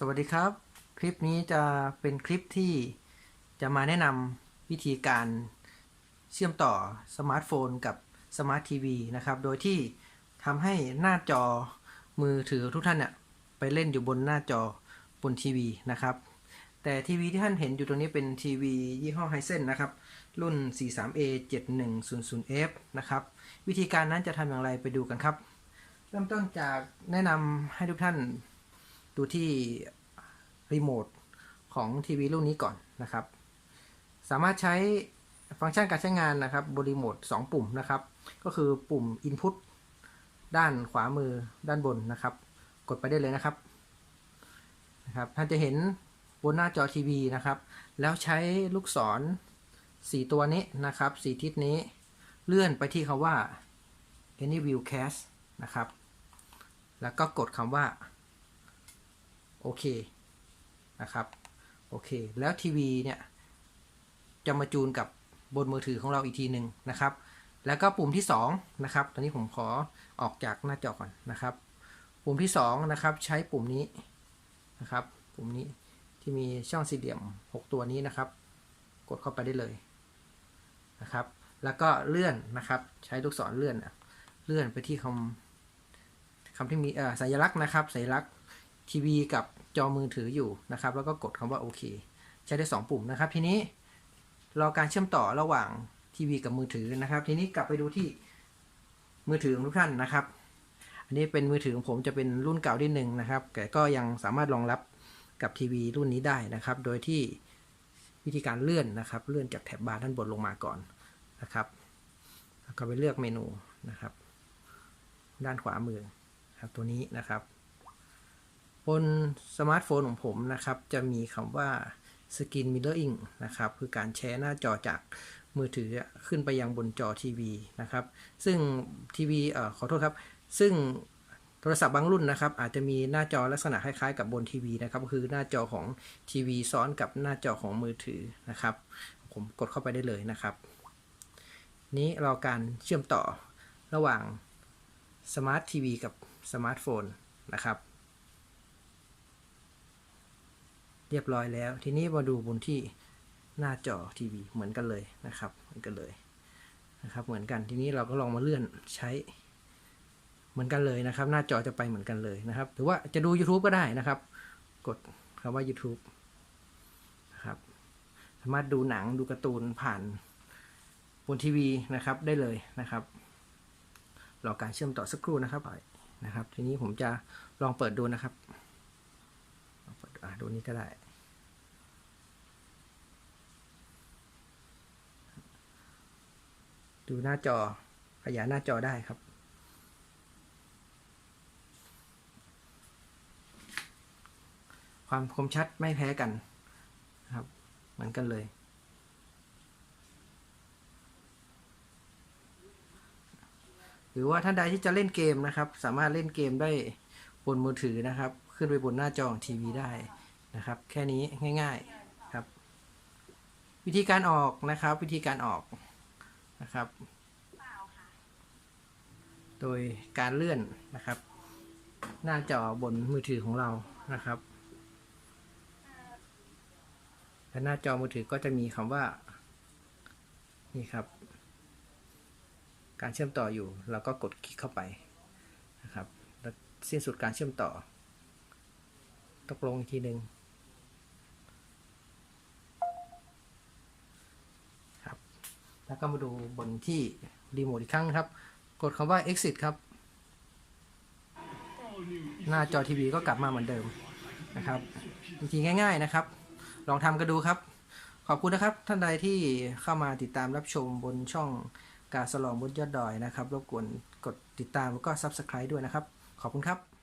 สวัสดีครับ คลิปนี้จะเป็นคลิปที่จะมาแนะนำวิธีการเชื่อมต่อสมาร์ทโฟนกับสมาร์ททีวีนะครับ โดยที่ทำให้หน้าจอมือถือทุกท่านเนี่ยไปเล่นอยู่บนหน้าจอบนทีวีนะครับ แต่ทีวีที่ท่านเห็นอยู่ตรงนี้เป็นทีวียี่ห้อไฮเซนนะครับ รุ่น 43A 7100F นะครับ วิธีการนั้นจะทำอย่างไรไปดูกันครับ เริ่มต้นจากแนะนำให้ทุกท่าน ดูที่รีโมทของทีวีรุ่นนี้ก่อนนะครับ สามารถใช้ฟังก์ชันการใช้งานนะครับบนรีโมท2ปุ่มนะครับ ก็คือปุ่ม Input ด้านขวามือด้านบนนะครับ กดไปได้เลยนะครับนะครับท่านจะเห็นบนหน้าจอทีวีนะครับ แล้วใช้ลูกศร 4 ตัวนี้นะครับ 4 ทิศนี้เลื่อนไปที่คำว่า Any View Cast นะครับ แล้วก็กดคำว่า โอเคนะครับโอเค แล้วทีวีเนี่ยจะมาจูนกับบนมือถือของเราอีกทีหนึ่งนะครับ แล้วก็ปุ่มที่2นะครับตอนนี้ผมขอออกจากหน้าจอก่อนนะครับ ปุ่มที่2นะครับใช้ปุ่มนี้นะครับ ปุ่มนี้ที่มีช่องสี่เหลี่ยม 6 ตัวนี้นะครับ กดเข้าไปได้เลยนะครับ แล้วก็เลื่อนนะครับ ใช้ลูกศรเลื่อนเลื่อนไปที่คำคำที่มีอ่อสัญลักษณ์นะครับสัญลักษณ์ ทีวีกับจอมือถืออยู่นะครับ แล้วก็กดคำว่าโอเค ใช้ได้ 2 ปุ่มนะครับ ทีนี้รอการเชื่อมต่อระหว่างทีวีกับมือถือนะครับ ทีนี้กลับไปดูที่มือถือของทุกท่านนะครับ อันนี้เป็นมือถือของผมจะเป็นรุ่นเก่าที่หนึ่งนะครับ แต่ก็ยังสามารถรองรับกับทีวีรุ่นนี้ได้นะครับ โดยที่วิธีการเลื่อนนะครับ เลื่อนจากแถบบาร์ด้านบนลงมาก่อนนะครับ แล้วก็ไปเลือกเมนูนะครับ ด้านขวามือครับตัวนี้นะครับ บนสมาร์ทโฟนของผมนะครับ จะมีคำว่า Screen Mirroring นะครับ คือการแชร์หน้าจอจากมือถือขึ้นไปยังบนจอทีวีนะครับ ซึ่งทีวีเอ่อขอโทษครับ ซึ่งโทรศัพท์บางรุ่นนะครับ อาจจะมีหน้าจอลักษณะคล้ายๆกับบนทีวีนะครับก็คือหน้าจอของทีวีซ้อนกับหน้าจอของมือถือนะครับ ผมกดเข้าไปได้เลยนะครับ นี้รอการเชื่อมต่อระหว่างสมาร์ททีวีกับสมาร์ทโฟนนะครับ เรียบร้อยแล้ว ทีนี้มาดูบนที่หน้าจอทีวีเหมือนกันเลยนะครับ เหมือนกันเลยนะครับ เหมือนกันทีนี้เราก็ลองมาเลื่อนใช้เหมือนกันเลยนะครับ หน้าจอจะไปเหมือนกันเลยนะครับ หรือว่าจะดู YouTube ก็ได้นะครับ กดคำว่า YouTube นะครับ สามารถดูหนังดูการ์ตูนผ่านบนทีวีนะครับได้เลยนะครับรอการเชื่อมต่อสักครู่นะครับนะครับ ทีนี้ผมจะลองเปิดดูนะครับ อะดูนี้ก็ได้ ดูหน้าจอขยายหน้าจอได้ครับ ความคมชัดไม่แพ้กันครับ เหมือนกันเลย หรือว่าท่านใดที่จะเล่นเกมนะครับ สามารถเล่นเกมได้บนมือถือนะครับ ขึ้นไปบนหน้าจอของทีวีได้นะครับ แค่นี้ง่ายๆครับ วิธีการออกนะครับ วิธีการออกนะครับ โดยการเลื่อนนะครับ หน้าจอบนมือถือของเรานะครับและหน้าจอมือถือก็จะมีคำว่านี่ครับ การเชื่อมต่ออยู่เราก็กดคลิกเข้าไปนะครับแล้วสิ้นสุดการเชื่อมต่อ ตกลงอีกทีหนึ่งครับ แล้วก็มาดูบนที่รีโมทอีกครั้งครับ กดคำว่า exit ครับ หน้าจอทีวีก็กลับมาเหมือนเดิมนะครับวิธีง่าย ๆนะครับ ลองทำกันดูครับ ขอบคุณนะครับ ท่านใดที่เข้ามาติดตามรับชมบนช่องกาสลองบนยอดดอยนะครับ รบกวนกดติดตามแล้วก็ Subscribe ด้วยนะครับ ขอบคุณครับ